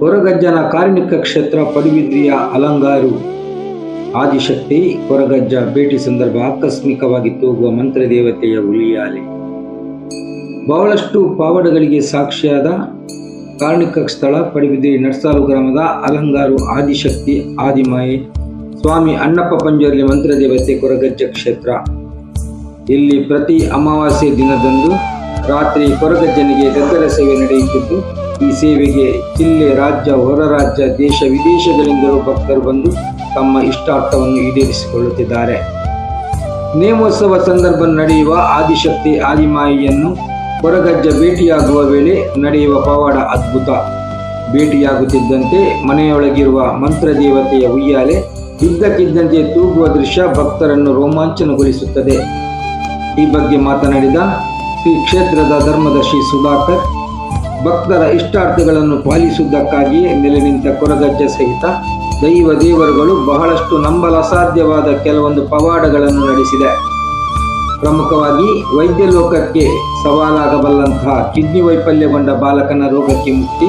ಕೊರಗಜ್ಜನ ಕಾರ್ಮಿಕ ಕ್ಷೇತ್ರ ಪಡುಬಿದ್ರಿಯ ಅಲಂಗಾರು. ಆದಿಶಕ್ತಿ, ಕೊರಗಜ್ಜ ಭೇಟಿ ಸಂದರ್ಭ ಆಕಸ್ಮಿಕವಾಗಿ ತೂಗುವ ಮಂತ್ರದೇವತೆಯ ಉಳಿಯಾಲೆ ಬಹಳಷ್ಟು ಪಾವಡಗಳಿಗೆ ಸಾಕ್ಷಿಯಾದ ಕಾರ್ಣಿಕ ಸ್ಥಳ ಪಡುಬಿದ್ರಿ ನಡ್ಸಾಲು ಗ್ರಾಮದ ಅಲಂಗಾರು ಆದಿಶಕ್ತಿ ಆದಿಮಾಯಿ ಸ್ವಾಮಿ ಅಣ್ಣಪ್ಪ ಪಂಜರ್ಲಿ ಮಂತ್ರದೇವತೆ ಕೊರಗಜ್ಜ ಕ್ಷೇತ್ರ. ಇಲ್ಲಿ ಪ್ರತಿ ಅಮಾವಾಸ್ಯೆ ದಿನದಂದು ರಾತ್ರಿ ಕೊರಗಜ್ಜನಿಗೆ ಗದ್ದಲ ಸೇವೆ ನಡೆಯುತ್ತಿದ್ದು ಈ ಸೇವೆಗೆ ಜಿಲ್ಲೆ ರಾಜ್ಯ, ಹೊರ ರಾಜ್ಯ, ದೇಶ ವಿದೇಶಗಳಿಂದಲೂ ಭಕ್ತರು ಬಂದು ತಮ್ಮ ಇಷ್ಟಾರ್ಥವನ್ನು ಈಡೇರಿಸಿಕೊಳ್ಳುತ್ತಿದ್ದಾರೆ. ನೇಮೋತ್ಸವ ಸಂದರ್ಭ ನಡೆಯುವ ಆದಿಶಕ್ತಿ ಆದಿಮಾಯಿಯನ್ನು ಹೊರಗಜ್ಜ ಭೇಟಿಯಾಗುವ ವೇಳೆ ನಡೆಯುವ ಪವಾಡ ಅದ್ಭುತ. ಭೇಟಿಯಾಗುತ್ತಿದ್ದಂತೆ ಮನೆಯೊಳಗಿರುವ ಮಂತ್ರದೇವತೆಯ ಉಯ್ಯಾಲೆ ಇದ್ದಕ್ಕಿದ್ದಂತೆ ತೂಗುವ ದೃಶ್ಯ ಭಕ್ತರನ್ನು ರೋಮಾಂಚನಗೊಳಿಸುತ್ತದೆ. ಈ ಬಗ್ಗೆ ಮಾತನಾಡಿದ ಶ್ರೀ ಕ್ಷೇತ್ರದ ಧರ್ಮದರ್ಶಿ ಸುಧಾಕರ್ ಭಕ್ತರ ಇಷ್ಟಾರ್ಥಗಳನ್ನು ಪಾಲಿಸುವುದಕ್ಕಾಗಿಯೇ ನೆಲೆ ನಿಂತ ಕೊರಗಜ್ಜ ಸಹಿತ ದೈವ ದೇವರುಗಳು ಬಹಳಷ್ಟು ನಂಬಲಸಾಧ್ಯವಾದ ಕೆಲವೊಂದು ಪವಾಡಗಳನ್ನು ನಡೆಸಿದೆ. ಪ್ರಮುಖವಾಗಿ ವೈದ್ಯ ಲೋಕಕ್ಕೆ ಸವಾಲಾಗಬಲ್ಲಂತಹ ಕಿಡ್ನಿ ವೈಫಲ್ಯಗೊಂಡ ಬಾಲಕನ ರೋಗಕ್ಕೆ ಮುಕ್ತಿ,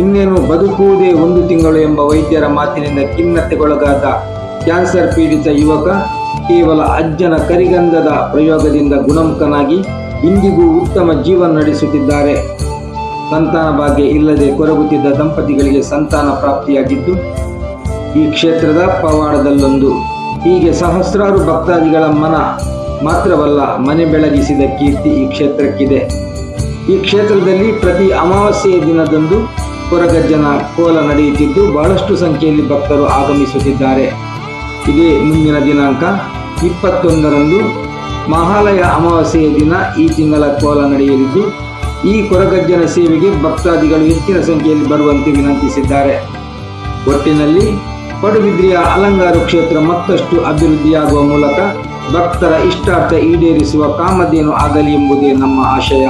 ಇನ್ನೇನು ಬದುಕುವುದೇ ಒಂದು ತಿಂಗಳು ಎಂಬ ವೈದ್ಯರ ಮಾತಿನಿಂದ ಖಿನ್ನತೆಗೊಳಗಾದ ಕ್ಯಾನ್ಸರ್ ಪೀಡಿತ ಯುವಕ ಕೇವಲ ಅಜ್ಜನ ಕರಿಗಂಧದ ಪ್ರಯೋಗದಿಂದ ಗುಣಮುಖನಾಗಿ ಇಂದಿಗೂ ಉತ್ತಮ ಜೀವನ ನಡೆಸುತ್ತಿದ್ದಾರೆ. ಸಂತಾನ ಭಾಗ್ಯ ಇಲ್ಲದೆ ಕೊರಗುತ್ತಿದ್ದ ದಂಪತಿಗಳಿಗೆ ಸಂತಾನ ಪ್ರಾಪ್ತಿಯಾಗಿದ್ದು, ಈ ಕ್ಷೇತ್ರದ ಪವಾಡದಲ್ಲೊಂದು. ಹೀಗೆ ಸಹಸ್ರಾರು ಭಕ್ತಾದಿಗಳ ಮನ ಮಾತ್ರವಲ್ಲ, ಮನೆ ಬೆಳಗಿಸಿದ ಕೀರ್ತಿ ಈ ಕ್ಷೇತ್ರಕ್ಕಿದೆ. ಈ ಕ್ಷೇತ್ರದಲ್ಲಿ ಪ್ರತಿ ಅಮಾವಾಸ್ಯೆಯ ದಿನದಂದು ಕೊರಗಜ್ಜನ ಕೋಲ ನಡೆಯುತ್ತಿದ್ದು, ಬಹಳಷ್ಟು ಸಂಖ್ಯೆಯಲ್ಲಿ ಭಕ್ತರು ಆಗಮಿಸುತ್ತಿದ್ದಾರೆ. ಇದೇ ಮುಂದಿನ ದಿನಾಂಕ, ಇಪ್ಪತ್ತೊಂದರಂದು ಮಹಾಲಯ ಅಮಾವಾಸ್ಯೆಯ ದಿನ ಈ ತಿಂಗಳ ಕೋಲ ನಡೆಯಲಿದ್ದು ಈ ಕೊರಗಜ್ಜನ ಸೇವೆಗೆ ಭಕ್ತಾದಿಗಳು ಹೆಚ್ಚಿನ ಸಂಖ್ಯೆಯಲ್ಲಿ ಬರುವಂತೆ ವಿನಂತಿಸಿದ್ದಾರೆ. ಒಟ್ಟಿನಲ್ಲಿ ಪಡುಬಿದ್ರಿಯ ಅಲಂಗಾರು ಕ್ಷೇತ್ರ ಮತ್ತಷ್ಟು ಅಭಿವೃದ್ಧಿಯಾಗುವ ಮೂಲಕ ಭಕ್ತರ ಇಷ್ಟಾರ್ಥ ಈಡೇರಿಸುವ ಕಾಮಧೇನು ಆಗಲಿ ಎಂಬುದೇ ನಮ್ಮ ಆಶಯ.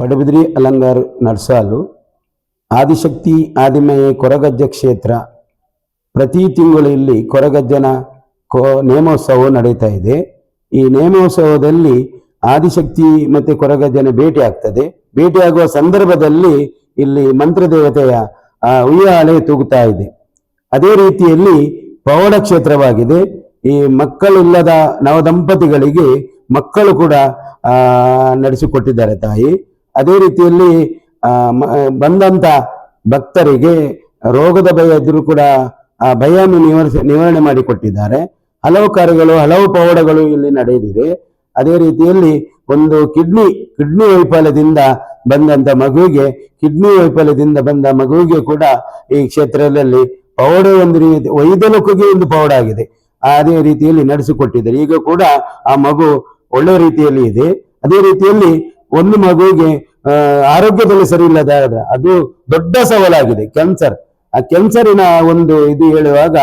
ಪಡುಬಿದ್ರಿ ಅಲಂಗಾರ್ ನಡ್ಸಾಲು, ಆದಿಶಕ್ತಿ ಆದಿಮಯೆ ಕೊರಗಜ್ಜ ಕ್ಷೇತ್ರ. ಪ್ರತಿ ತಿಂಗಳು ಇಲ್ಲಿ ಕೊರಗಜ್ಜನ ಕೋ ನೇಮೋತ್ಸವ ನಡೀತಾ ಇದೆ. ಈ ನೇಮೋತ್ಸವದಲ್ಲಿ ಆದಿಶಕ್ತಿ ಮತ್ತು ಕೊರಗಜ್ಜನ ಭೇಟಿ ಆಗ್ತದೆ. ಭೇಟಿಯಾಗುವ ಸಂದರ್ಭದಲ್ಲಿ ಇಲ್ಲಿ ಮಂತ್ರದೇವತೆಯ ಉಯ್ಯಾಲೆ ತೂಗುತ್ತಾ ಇದೆ. ಅದೇ ರೀತಿಯಲ್ಲಿ ಪವಾಡ ಕ್ಷೇತ್ರವಾಗಿದೆ. ಈ ಮಕ್ಕಳಿಲ್ಲದ ನವದಂಪತಿಗಳಿಗೆ ಮಕ್ಕಳು ಕೂಡ ನಡೆಸಿಕೊಟ್ಟಿದ್ದಾರೆ ತಾಯಿ. ಅದೇ ರೀತಿಯಲ್ಲಿ ಬಂದಂತ ಭಕ್ತರಿಗೆ ರೋಗದ ಭಯ ಇದ್ರೂ ಕೂಡ ಆ ಭಯವನ್ನು ನಿವಾರಿಸಿ, ನಿವಾರಣೆ ಮಾಡಿಕೊಟ್ಟಿದ್ದಾರೆ. ಹಲವು ಕಾರ್ಯಗಳು, ಹಲವು ಪವಾಡಗಳು ಇಲ್ಲಿ ನಡೆದಿದೆ. ಅದೇ ರೀತಿಯಲ್ಲಿ ಒಂದು ಕಿಡ್ನಿ ಕಿಡ್ನಿ ವೈಫಲ್ಯದಿಂದ ಬಂದಂತ ಮಗುವಿಗೆ, ಕಿಡ್ನಿ ವೈಫಲ್ಯದಿಂದ ಬಂದ ಮಗುವಿಗೆ ಕೂಡ ಈ ಕ್ಷೇತ್ರದಲ್ಲಿ ಪೌಡ ಒಂದು ರೀತಿ ವೈದ್ಯಲೋಕಕ್ಕೆ ಒಂದು ಪೌಡ ಆಗಿದೆ. ಅದೇ ರೀತಿಯಲ್ಲಿ ನಡೆಸಿಕೊಟ್ಟಿದ್ದಾರೆ. ಈಗ ಕೂಡ ಆ ಮಗು ಒಳ್ಳೆ ರೀತಿಯಲ್ಲಿ ಇದೆ. ಅದೇ ರೀತಿಯಲ್ಲಿ ಒಂದು ಮಗುವಿಗೆ ಆರೋಗ್ಯದಲ್ಲಿ ಸರಿ ಇಲ್ಲದ ಅದು ದೊಡ್ಡ ಸವಾಲಾಗಿದೆ ಕ್ಯಾನ್ಸರ್ ಆ ಕ್ಯಾನ್ಸರಿನ ಒಂದು ಇದು ಹೇಳುವಾಗ,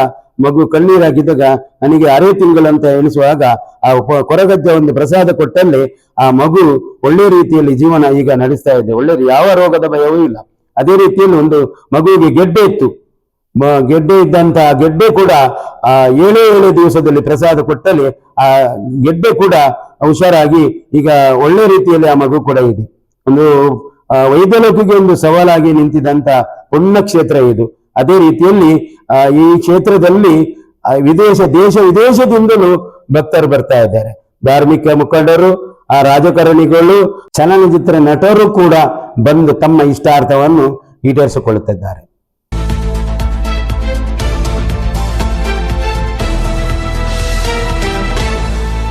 ಮಗು ಕಣ್ಣೀರಾಗಿದ್ದಾಗ ನನಗೆ ಅರೆ ಅಂತ ಎಣಿಸುವಾಗ ಆ ಕೊರಗದ್ದೆ ಒಂದು ಪ್ರಸಾದ ಕೊಟ್ಟಲ್ಲಿ ಆ ಮಗು ಒಳ್ಳೆ ರೀತಿಯಲ್ಲಿ ಜೀವನ ಈಗ ನಡೆಸ್ತಾ ಇದೆ. ಒಳ್ಳೆ ಯಾವ ರೋಗದ ಭಯವೂ ಇಲ್ಲ. ಅದೇ ರೀತಿಯಲ್ಲಿ ಒಂದು ಮಗುವಿಗೆ ಗೆಡ್ಡೆ ಇತ್ತು. ಗೆಡ್ಡೆ ಇದ್ದಂತ ಆ ಗೆಡ್ಡೆ ಕೂಡ ಆ ಏಳೇ ಏಳು ದಿವಸದಲ್ಲಿ ಪ್ರಸಾದ ಕೊಟ್ಟಲ್ಲಿ ಆ ಗೆಡ್ಡೆ ಕೂಡ ಹುಷಾರಾಗಿ ಈಗ ಒಳ್ಳೆ ರೀತಿಯಲ್ಲಿ ಆ ಮಗು ಕೂಡ ಇದೆ. ಒಂದು ವೈದ್ಯಲೋಕಿಗೆ ಒಂದು ಸವಾಲಾಗಿ ನಿಂತಿದಂತ ಪುಣ್ಯ ಕ್ಷೇತ್ರ ಇದು. ಅದೇ ರೀತಿಯಲ್ಲಿ ಈ ಕ್ಷೇತ್ರದಲ್ಲಿ ವಿದೇಶ, ದೇಶ ವಿದೇಶದಿಂದಲೂ ಭಕ್ತರು ಬರ್ತಾ ಇದ್ದಾರೆ. ಧಾರ್ಮಿಕ ಮುಖಂಡರು, ಆ, ರಾಜಕಾರಣಿಗಳು, ಚಲನಚಿತ್ರ ನಟರು ಕೂಡ ಬಂದು ತಮ್ಮ ಇಷ್ಟಾರ್ಥವನ್ನು ಈಡೇರಿಸಿಕೊಳ್ಳುತ್ತಿದ್ದಾರೆ.